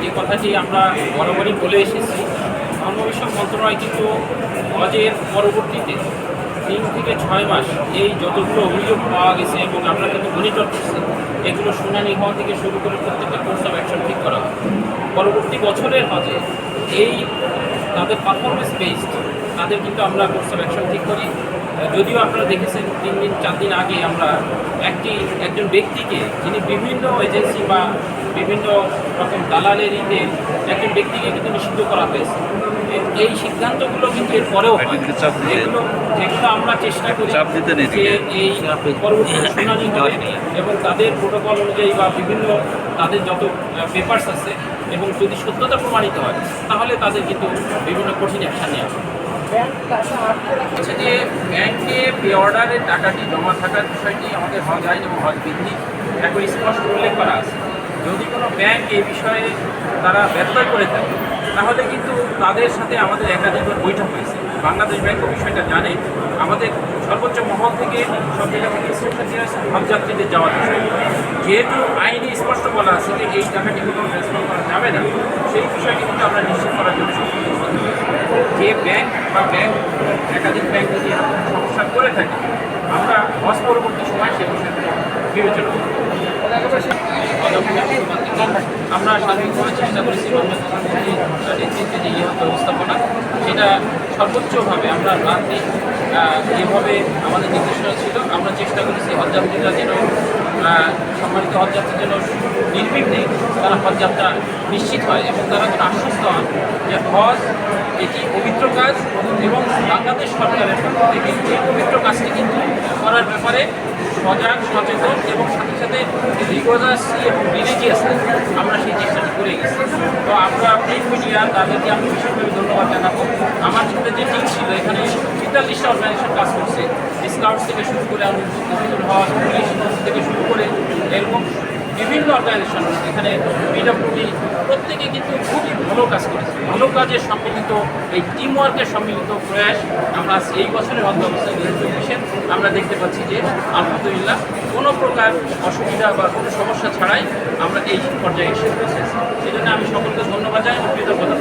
যে কথাটি আমরা বরাবরই বলে এসেছি ধর্মবিষয়ক মন্ত্রণালয় কিন্তু হজের পরবর্তীতে তিন থেকে ছয় মাস এই যতগুলো অভিযোগ পাওয়া গেছে এবং আমরা কিন্তু মনিটর করছি, এগুলো শুনানি হওয়া থেকে শুরু করে প্রত্যেকটা কোর্স অ্যাকশন ঠিক করা। পরবর্তী বছরের হজে এই তাদের পারফরমেন্স বেসড তাদের কিন্তু আমরা কোর্স অফ অ্যাকশন ঠিক করি। যদিও আপনারা দেখেছেন তিন দিন চার দিন আগে আমরা একটি একজন ব্যক্তিকে যিনি বিভিন্ন এজেন্সি বা বিভিন্ন রকম দালালেরিতে একজন ব্যক্তিকে কিন্তু নিষিদ্ধ করা হয়েছে। এই সিদ্ধান্তগুলো কিন্তু এর পরেও যেগুলো যেগুলো আমরা চেষ্টা করি চাপ দিতে নেই। যে এই পরবর্তী শুনানি এবং তাদের প্রোটোকল অনুযায়ী বা বিভিন্ন তাদের যত পেপার্স আছে এবং যদি সত্যতা প্রমাণিত হয় তাহলে তাদের কিন্তু বিভিন্ন কঠিন অ্যাকশন নেওয়া হবে। হচ্ছে যে ব্যাংকে পে অর্ডারের টাকাটি জমা থাকার বিষয়টি আমাদের হজ আইন এবং হজ বিধি একবার স্পষ্ট উল্লেখ করা আছে। যদি কোনো ব্যাংক এই বিষয়ে তারা ব্যত্যয় করে থাকে, তাহলে কিন্তু তাদের সাথে আমাদের একাধিকবার বৈঠক হয়েছে। বাংলাদেশ ব্যাংক বিষয়টা জানে। আমাদের সর্বোচ্চ মহল থেকে সব জায়গা থেকে ইনস্ট্রাকশন দেওয়া হয়েছে হজ যাওয়ার বিষয়ে। যেহেতু আইনে স্পষ্ট বলা আছে যে এই টাকাটি কোনো ট্রান্সফার করা যাবে না, সেই বিষয়টি কিন্তু আমরা নিশ্চিত করার জন্য। যে ব্যাংক বা ব্যাংক একাধিক ব্যাংক যদি এরকম সমস্যা করে থাকে আমরা হজ পরবর্তী সময় সে বিবেচনা করব। আমরা সার্বিকভাবে চেষ্টা করেছি নেতৃত্বে যে ইহত ব্যবস্থাপনা সেটা সর্বোচ্চভাবে আমরা রাতে আহ, যেভাবে আমাদের নির্দেশনা ছিল আমরা চেষ্টা করেছি হজযাত্রীরা যেন সম্মানিত হজযাত্রী যেন নির্বিঘ্নে তারা হজযাত্রা নিশ্চিত হয় এবং তারা যেন আশ্বস্ত হন যে হজ এটি পবিত্র কাজ এবং বাংলাদেশ সরকারের পক্ষ থেকে এই পবিত্র কাজটি কিন্তু করার ব্যাপারে সজাগ, সচেতন এবং সাথে সাথে রিগোজাসি এবং রিলিজিয়াস আমরা সেই চেষ্টাটি করে গেছি। তো আমরা প্রিন্ট মিডিয়া, তাদেরকে আমি বিশেষভাবে ধন্যবাদ জানাব। আমার সাথে যে টিম ছিল, এখানে তেতাল্লিশটা অর্গানাইজেশন কাজ করছে। স্কাউটস থেকে শুরু করে আমি হজ, পুলিশ থেকে শুরু করে এরকম বিভিন্ন অর্গানাইজেশন এখানে পিডব্লিউডি প্রত্যেকে কিন্তু খুবই ভালো কাজ করেছে ভালো কাজের সম্মিলিত, এই টিম ওয়ার্কের সম্মিলিত প্রয়াস আমরা এই বছরের অধ্যবস্থা দু হাজার আমরা দেখতে পাচ্ছি যে, আলহামদুলিল্লাহ, কোনো প্রকার অসুবিধা বা কোনো সমস্যা ছাড়াই আমরা এই পর্যায়ে এসে পৌঁছেছি সেই জন্য আমি সকলকে ধন্যবাদ জানাই এবং কৃতজ্ঞতা।